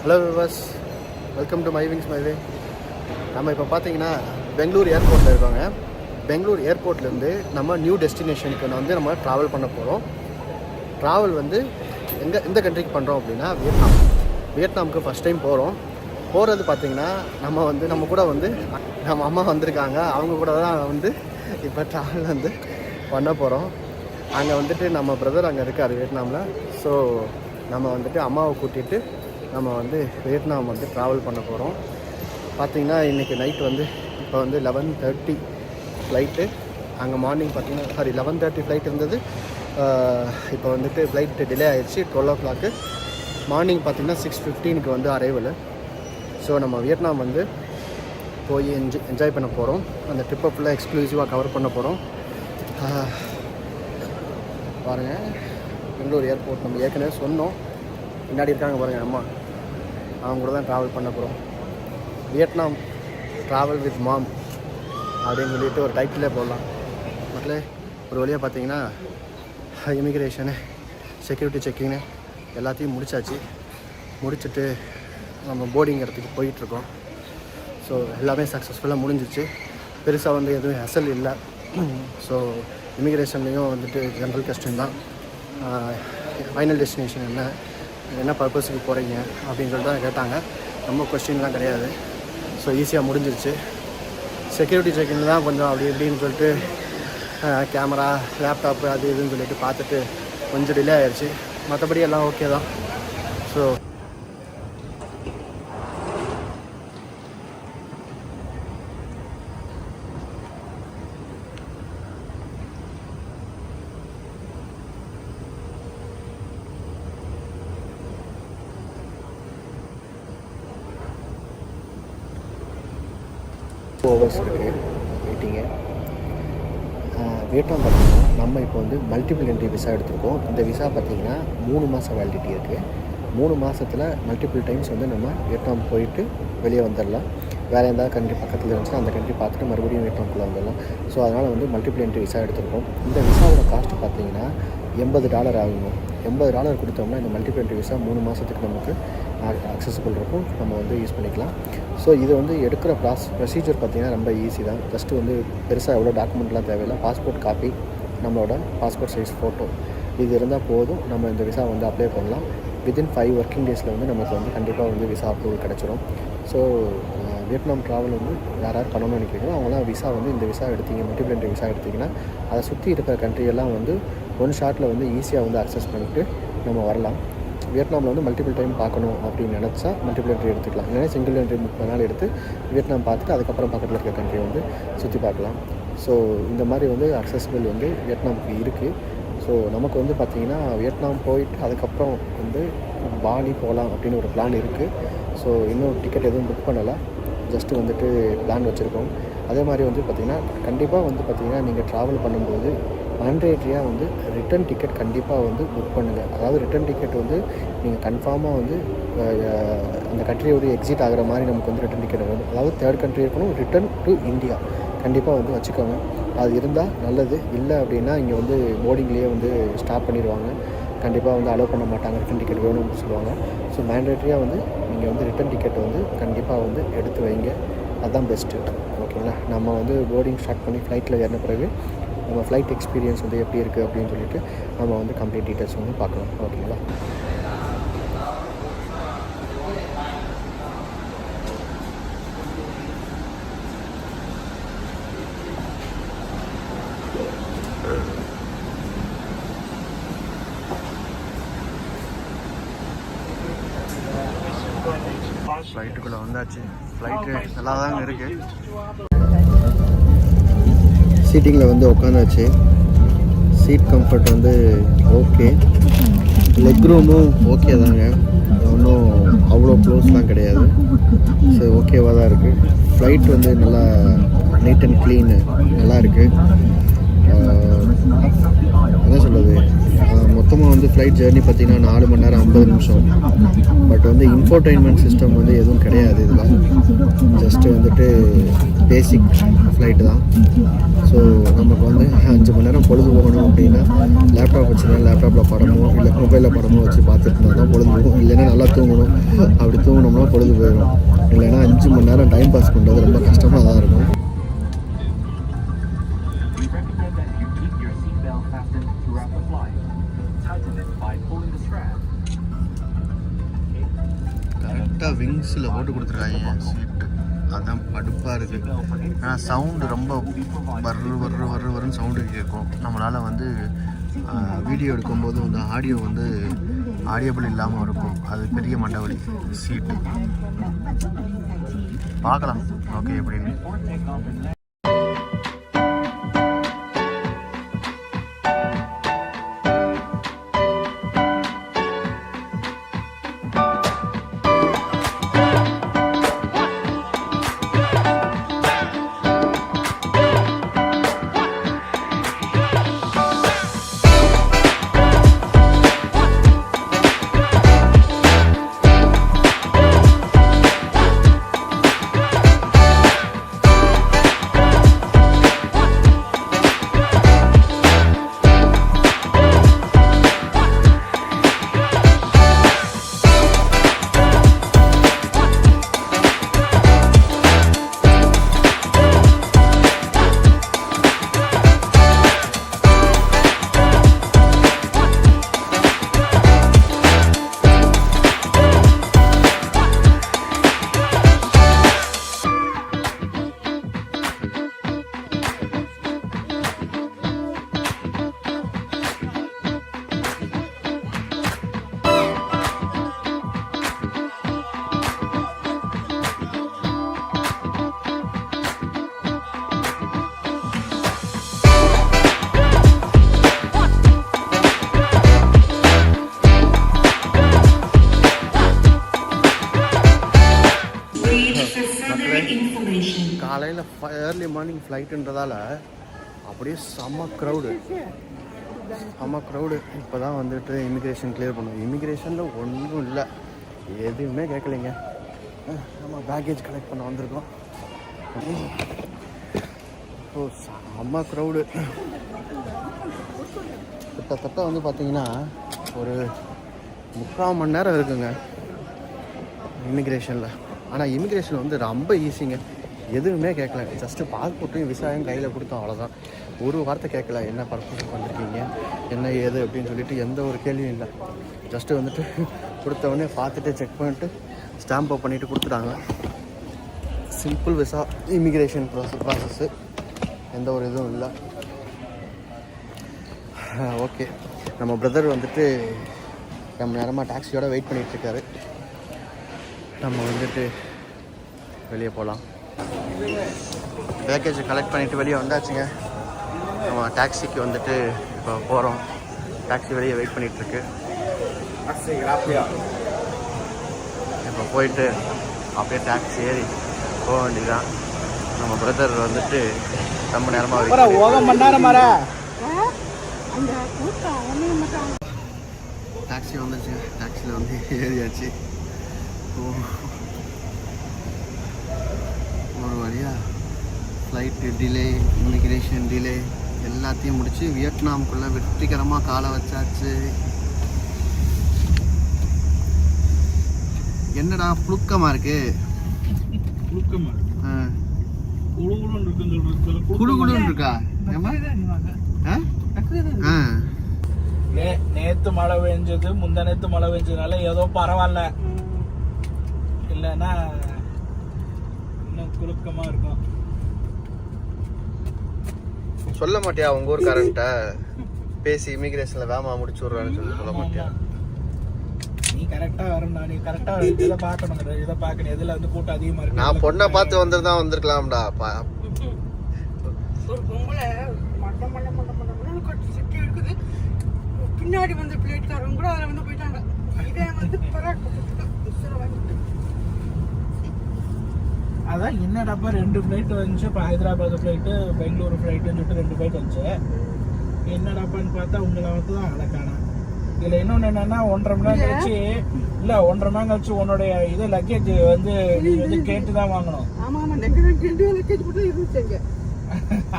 Hello Vilas welcome to my wings my way நம்ம இப்போ பார்த்தீங்கன்னா பெங்களூர் ஏர்போர்ட்டில் இருக்கோங்க. பெங்களூர் ஏர்போர்ட்லேருந்து நம்ம நியூ டெஸ்டினேஷனுக்கு வந்து நம்ம ட்ராவல் பண்ண போகிறோம் ட்ராவல் வந்து எங்கே எந்த கண்ட்ரிக்கு பண்ணுறோம் அப்படின்னா வியட்நாம். வியட்நாமுக்கு ஃபஸ்ட் டைம் போகிறோம் போகிறது பார்த்திங்கன்னா நம்ம வந்து நம்ம கூட வந்து நம்ம அம்மா வந்திருக்காங்க. அவங்க கூட தான் வந்து இப்போ ட்ராவல் வந்து பண்ண போகிறோம் அங்கே வந்துட்டு நம்ம பிரதர் அங்கே இருக்கார் வியட்நாமில். ஸோ நம்ம வந்துட்டு அம்மாவை கூட்டிகிட்டு நம்ம வந்து வியட்நாம் வந்து ட்ராவல் பண்ண போகிறோம் பார்த்தீங்கன்னா இன்றைக்கி நைட் வந்து இப்போ வந்து லெவன் தேர்ட்டி ஃப்ளைட்டு அங்கே மார்னிங் பார்த்தீங்கன்னா சாரி லெவன் தேர்ட்டி ஃப்ளைட் இருந்தது. இப்போ வந்துட்டு ஃப்ளைட் டிலே ஆயிடுச்சு டுவெல் ஓ கிளாக்கு மார்னிங் பார்த்தீங்கன்னா சிக்ஸ் ஃபிஃப்டீனுக்கு வந்து அரைவல் ஸோ நம்ம வியட்நாம் வந்து போய் என்ஜாய் என்ஜாய் பண்ண போகிறோம் அந்த ட்ரிப்பை ஃபுல்லாக எக்ஸ்க்ளூசிவாக கவர் பண்ண போகிறோம் பாருங்கள் பெங்களூர் ஏர்போர்ட் நம்ம ஏற்கனவே சொன்னோம். பின்னாடி இருக்காங்க பாருங்கள் அம்மா. அவங்க கூட தான் ட்ராவல் பண்ண போகிறோம் வியட்நாம் ட்ராவல் வித் மாம் அப்படின்னு சொல்லிட்டு ஒரு டைட்டிலே போடலாம். மக்களே ஒரு வழியாக பார்த்தீங்கன்னா இமிக்ரேஷனு செக்யூரிட்டி செக்கிங்னு எல்லாத்தையும் முடிச்சாச்சு. முடிச்சுட்டு நம்ம போர்டிங் இடத்துக்கு போயிட்டுருக்கோம் ஸோ எல்லாமே சக்ஸஸ்ஃபுல்லாக முடிஞ்சிச்சு. பெருசாக வந்து எதுவும் அசல் இல்லை. ஸோ இமிக்ரேஷன்லேயும் வந்துட்டு ஜென்ரல் கஸ்டம் தான். ஃபைனல் டெஸ்டினேஷன் என்ன? என்ன பர்பஸுக்கு போகிறீங்க அப்படின்னு சொல்லிட்டு தான் கேட்டாங்க. ரொம்ப கொஸ்டின்லாம் கிடையாது. ஸோ ஈஸியாக முடிஞ்சிருச்சு. செக்யூரிட்டி செக்கிங் தான் கொஞ்சம் அப்படி இப்படின்னு சொல்லிட்டு கேமரா லேப்டாப்பு அது இதுன்னு சொல்லிட்டு பார்த்துட்டு கொஞ்சம் டிலே ஆயிடுச்சு மற்றபடி எல்லாம் ஓகே தான். ஸோ ஹவர்ஸ் இருக்குது வெயிட்டிங்கு வியட்நாம் பார்த்தீங்கன்னா நம்ம இப்போ வந்து மல்டிபிள் என்ட்ரி விசா எடுத்திருக்கோம். இந்த விசா பார்த்தீங்கன்னா மூணு மாதம் வேலிடிட்டி இருக்குது மூணு மாதத்தில் மல்டிபிள் டைம்ஸ் வந்து நம்ம வியட்நாம் போயிட்டு வெளியே வந்துடலாம் வேறு எதாவது கண்ட்ரி பக்கத்தில் இருந்துச்சுன்னா அந்த கண்ட்ரி பார்த்துட்டு மறுபடியும் வியட்நாம்குள்ளே வந்துடலாம் ஸோ அதனால் வந்து மல்டிபிள் என்ட்ரி விசா எடுத்திருக்கோம். இந்த விசாவோட காஸ்ட் பார்த்தீங்கன்னா எண்பது டாலர் ஆகும் எண்பது டாலர் கொடுத்தோம்னா இந்த மல்டிபிள் என்ட்ரி விசா மூணு மாதத்துக்கு நமக்கு uh, அக்சஸபிள் இருக்கும். நம்ம வந்து யூஸ் பண்ணிக்கலாம். ஸோ இது வந்து எடுக்கிற ப்ராஸ் ப்ரொசீஜர் பார்த்திங்கன்னா ரொம்ப ஈஸி தான். ஃபஸ்ட்டு வந்து பெருசாக எவ்வளோ டாக்குமெண்ட்லாம் தேவையில்லை. பாஸ்போர்ட் காப்பி நம்மளோட பாஸ்போர்ட் சைஸ் ஃபோட்டோ இது இருந்தால் போதும். நம்ம இந்த விசா வந்து அப்ளை பண்ணலாம். வித்தின் ஃபைவ் ஒர்க்கிங் டேஸில் வந்து நமக்கு வந்து கண்டிப்பாக வந்து விசா அப்ரூவல் கிடச்சிரும். ஸோ வியட்நாம் ட்ராவல் வந்து யார் யார் பண்ணணும்னு நினைக்கிறீங்களோ அவங்களாம் விசா வந்து இந்த விசா எடுத்தீங்க மல்டிபிள் என்ட்ரி விசா எடுத்திங்கன்னா அதை சுற்றி இருக்கிற கண்ட்ரியெல்லாம் வந்து ஒன் ஷாட்டில் வந்து ஈஸியாக வந்து அக்சஸ் பண்ணிட்டு நம்ம வரலாம். வியட்நாமில் வந்து மல்டிபிள் டைம் பார்க்கணும் அப்படின்னு நினச்சா மல்டிபிள் என்ட்ரி எடுத்துக்கலாம். இல்லைன்னா சிங்கிள் என்ட்ரி முப்பது நாள் எடுத்து வியட்நாம் பார்த்துட்டு அதுக்கப்புறம் பக்கத்தில் இருக்க கண்ட்ரி வந்து சுற்றி பார்க்கலாம். ஸோ இந்த மாதிரி வந்து அக்சஸபிள் வந்து வியட்நாமுக்கு இருக்குது ஸோ நமக்கு வந்து பார்த்திங்கன்னா வியட்நாம் போயிட்டு அதுக்கப்புறம் வந்து பாலி போகலாம் அப்படின்னு ஒரு பிளான் இருக்குது ஸோ இன்னும் டிக்கெட் எதுவும் புக் பண்ணலை. ஜஸ்ட்டு வந்துட்டு பிளான் வச்சுருக்கோம். அதே மாதிரி வந்து பார்த்திங்கன்னா கண்டிப்பாக வந்து பார்த்திங்கன்னா நீங்கள் ட்ராவல் பண்ணும்போது மேண்டேட்ரியாக வந்து ரிட்டன் டிக்கெட் கண்டிப்பாக வந்து புக் பண்ணுங்கள் அதாவது ரிட்டன் டிக்கெட் வந்து நீங்கள் கன்ஃபார்மாக வந்து அந்த கண்ட்ரியோட எக்ஸிட் ஆகிற மாதிரி நமக்கு வந்து ரிட்டன் டிக்கெட் வேணும் அதாவது தேர்ட் கண்ட்ரி இருக்கணும் ரிட்டன் டு இந்தியா கண்டிப்பாக வந்து வச்சுக்கோங்க. அது இருந்தால் நல்லது. இல்லை அப்படின்னா இங்கே வந்து போர்டிங்லேயே வந்து ஸ்டாப் பண்ணிடுவாங்க. கண்டிப்பாக வந்து அலோவ் பண்ண மாட்டாங்க. ரிட்டன் டிக்கெட் வேணும்னு சொல்லுவாங்க. ஸோ மேண்டேட்ரியாக வந்து நீங்கள் வந்து ரிட்டன் டிக்கெட் வந்து கண்டிப்பாக வந்து எடுத்து வைங்க. அதுதான் பெஸ்ட்டு ஓகேங்களா? நம்ம வந்து போர்டிங் ஸ்டார்ட் பண்ணி ஃப்ளைட்டில் ஏறின பிறகு நம்ம ஃப்ளைட் எக்ஸ்பீரியன்ஸ் வந்து எப்படி இருக்குது அப்படின்னு சொல்லிட்டு நம்ம வந்து கம்ப்ளீட் டீட்டெயில்ஸ் வந்து பார்க்கலாம். ஓகேங்களா ஃப்ளைட்டுக்குள்ளே வந்தாச்சு. ஃப்ளைட்டு நல்லா தாங்க இருக்குது சீட்டிங்கில் வந்து உட்காந்தாச்சு சீட் கம்ஃபர்ட் வந்து ஓகே லெக் ரூமும் ஓகே தாங்க. ஒன்றும் அவ்வளோ க்ளோஸ்லாம் கிடையாது. சரி ஓகேவாக தான் இருக்குது ஃப்ளைட் வந்து நல்லா நீட் அண்ட் க்ளீனு நல்லா இருக்குது என்ன சொல்கிறது மொத்தமாக வந்து ஃப்ளைட் ஜேர்னி பார்த்தீங்கன்னா நாலு மணி நேரம் ஐம்பது நிமிஷம். பட் வந்து இன்ஃபோர்டைன்மெண்ட் சிஸ்டம் வந்து எதுவும் கிடையாது இதில் ஜஸ்ட்டு வந்துட்டு பேசிக் ஃப்ளைட்டு தான். ஸோ நமக்கு வந்து அஞ்சு மணி நேரம் பொழுது போகணும் அப்படின்னா லேப்டாப் வச்சுருந்தா லேப்டாப்பில் படமோ இல்லை மொபைலில் படமோ வச்சு பார்த்துட்டு இருந்தால் தான் பொழுது போகும். இல்லைன்னா நல்லா தூங்கணும். அப்படி தூங்கினோம்னா பொழுது போயிடும். இல்லைன்னா அஞ்சு மணி நேரம் டைம் பாஸ் பண்ணுறது ரொம்ப கஷ்டமாக தான் இருக்கும். கரெக்டாக விங்ஸில் போட்டு கொடுத்துருக்காங்க. சீட்டு அதான் படுப்பாக இருக்குது ஆனால் சவுண்டு ரொம்ப வர்ற வர்ற வர்ற வரும் சவுண்டு கேட்கும் நம்மளால் வந்து வீடியோ எடுக்கும்போது வந்து ஆடியோ வந்து ஆடியபிள் இல்லாமல் இருக்கும். அது பெரிய மண்டவலி. சீட்டு பார்க்கலாம். ஓகே எப்படின்னு ஏர்லி மார்னிங் ஃப்ளைட்டுன்றதால அப்படியே செம்ம க்ரௌடு செம்ம க்ரௌடு இப்போ தான் வந்துட்டு இமிக்ரேஷன் கிளியர் பண்ணுவோம் இமிக்ரேஷனில் ஒன்றும் இல்லை. எதுவுமே கேட்கலைங்க நம்ம பேக்கேஜ் கலெக்ட் பண்ண வந்திருக்கோம். ஓ செம்ம க்ரௌடு கிட்டத்தட்ட வந்து பார்த்தீங்கன்னா ஒரு முக்கால் மணி நேரம் இருக்குங்க. இமிக்ரேஷனில் ஆனால் இமிக்ரேஷன் வந்து ரொம்ப ஈஸிங்க எதுவுமே கேட்கல. ஜஸ்ட்டு பாஸ்போர்ட்டையும் விசாயும் கையில் கொடுத்தோம் அவ்வளோதான் ஒரு வார்த்தை கேட்கல என்ன பர்பஸ் பண்ணிருக்கீங்க என்ன ஏது? அப்படின்னு சொல்லிட்டு எந்த ஒரு கேள்வியும் இல்லை. ஜஸ்ட்டு வந்துட்டு கொடுத்தவொடனே பார்த்துட்டு செக் பண்ணிட்டு ஸ்டாம்ப் பண்ணிவிட்டு கொடுத்துட்டாங்க. Simple visa immigration process process எந்த ஒரு இதுவும் இல்லை. ஓகே நம்ம பிரதர் வந்துட்டு நம்ம நேரமாக டாக்ஸியோட வெயிட் பண்ணிகிட்ருக்காரு நம்ம வந்துட்டு வெளியே போகலாம் பேக்கேஜை கலெக்ட் பண்ணிவிட்டு வெளியே வந்தாச்சுங்க. நம்ம டாக்ஸிக்கு வந்துட்டு இப்போ போகிறோம் டாக்ஸி வெளியே வெயிட் பண்ணிகிட்ருக்கு இப்போ போயிட்டு அப்படியே டாக்ஸி ஏறி போக வேண்டியதுதான். நம்ம பிரதர் வந்துட்டு ரொம்ப நேரமாக டாக்ஸி வந்துச்சு டாக்ஸியில் வந்து ஏறியாச்சு. ஓ வழியா ஃப்ளைட்டு டிலே இமிக்ரேஷன் டிலே எல்லாத்தையும் முடிச்சு வியட்நாமுக்குள்ளே வெற்றிகரமாக காலை வச்சாச்சு. என்னடா புழுக்கமாக இருக்கு? குளுன்னு இருக்கா? ஆ? ஆ. நே- நேத்து மழை பெஞ்சது முந்தா நேத்து மழை பெஞ்சதுனால ஏதோ பரவாயில்ல. இல்லைன்னா குலுக்கமா இருக்கும் சொல்ல மாட்டியா உங்க ஊர்க்காரன்ட்ட பேசி இமிகிரேஷன்ல வேமா முடிச்சு விடுறான்னு சொல்லி சொல்ல மாட்டியா நீ கரெக்டா வரணும் நீ கரெக்டா இதை பார்க்கணும் இதை பார்க்கணும் எதுல வந்து கூட்டம் அதிகமா இருக்கு நான் பொண்ணை பார்த்து வந்திருந்தா வந்திருக்கலாம்டா ஒரு பொம்பளை மண்ட மண்ட மண்ட கட்டி சுத்தி இருக்குது பின்னாடி வந்த பிளேட்காரங்க கூட அதில் வந்து போயிட்டாங்க அதான் என்னடாப்பா ரெண்டு ஃப்ளைட் வந்துச்சு. இப்போ ஹைதராபாத் ஃப்ளைட்டு பெங்களூரு ஃப்ளைட்டுன்னு சொல்லிட்டு ரெண்டு ஃப்ளைட் வந்துச்சு. என்னடாப்பான்னு பார்த்தா உங்களை வந்து தான் காணோம் இதில் இன்னொன்று என்னன்னா ஒன்றரை மணி நேரம் கழிச்சு இல்லை. ஒன்றரை மணி நேரம் கழிச்சு உன்னுடைய இது லக்கேஜ் வந்து நீ வந்து கேட்டு தான் வாங்கணும்.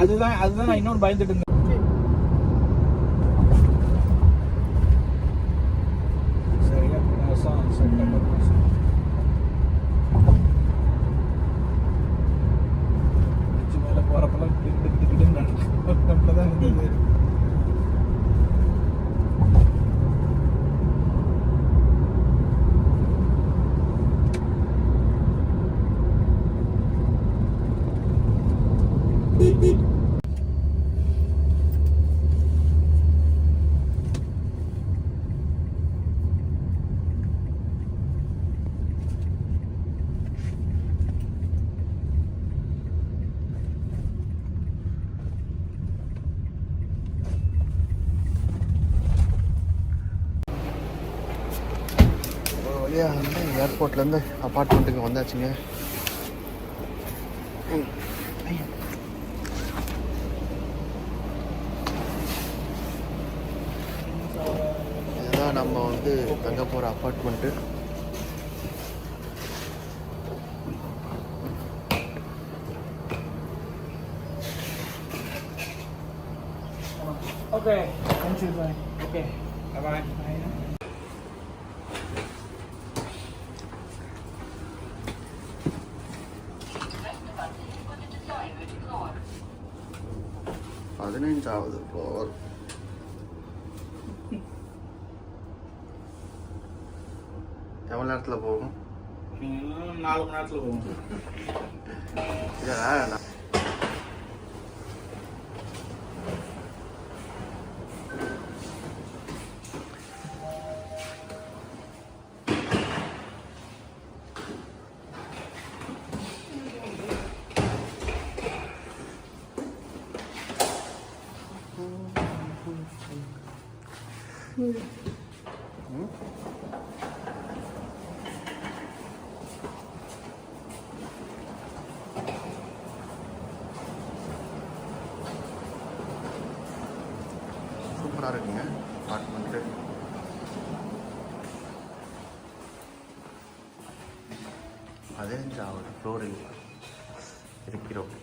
அதுதான் அதுதான் நான் இன்னொன்று பயந்துட்டு இருந்தேன் சரியா போன வருஷம் செப்டம்பர் மாதம் பிரிட்ஜ் மேலே போகிறப்பெல்லாம் கிட்டு கிட்டு கிட்டுன்னு நடக்கும் நம்மள தான் இருந்தது ஒரு வழியாக வந்து ஏர்போர்ட்லேருந்து அப்பார்ட்மெண்ட்டுக்கு வந்தாச்சுங்க. நம்ம வந்து தங்க போகிற apartment okay thank you bye okay bye பதினைஞ்சாவது floor எவ்வளோ நேரத்தில் போகும் நாலு மணி நேரத்தில் சூப்பராக இருக்குங்க. அப்பார்ட்மெண்ட்டு பதினஞ்சாவது ஃப்ளோரில் இருக்கிறோம்.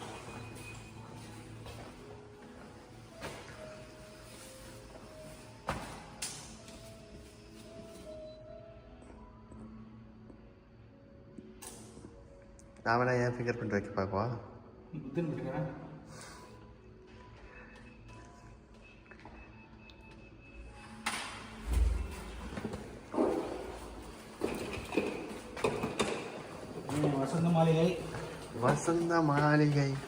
நான் வேணா என் ஃபிங்கர் பிரிண்ட் வைக்க பார்க்கவா? ആക്കുന്ന മാളികയും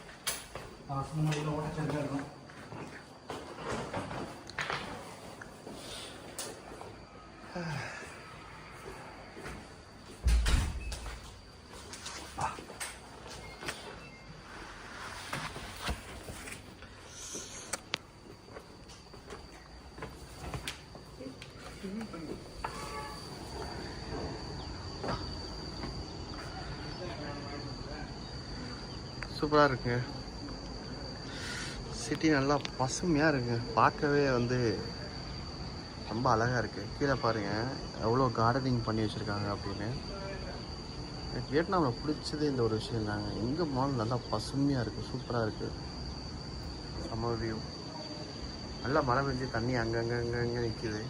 சூப்பராக இருக்குங்க சிட்டி நல்லா பசுமையாக இருக்குங்க பார்க்கவே வந்து ரொம்ப அழகாக இருக்குது கீழே பாருங்கள் எவ்வளோ கார்டனிங் பண்ணி வச்சுருக்காங்க அப்படின்னு. எனக்கு வியட்நாமில் பிடிச்சதே இந்த ஒரு விஷயம் தாங்க. எங்கே போனாலும் நல்லா பசுமையாக இருக்குது சூப்பராக இருக்குது செம்ம வியூ நல்லா மழை பெஞ்சு தண்ணி அங்கங்கே அங்கங்கே நிற்கிது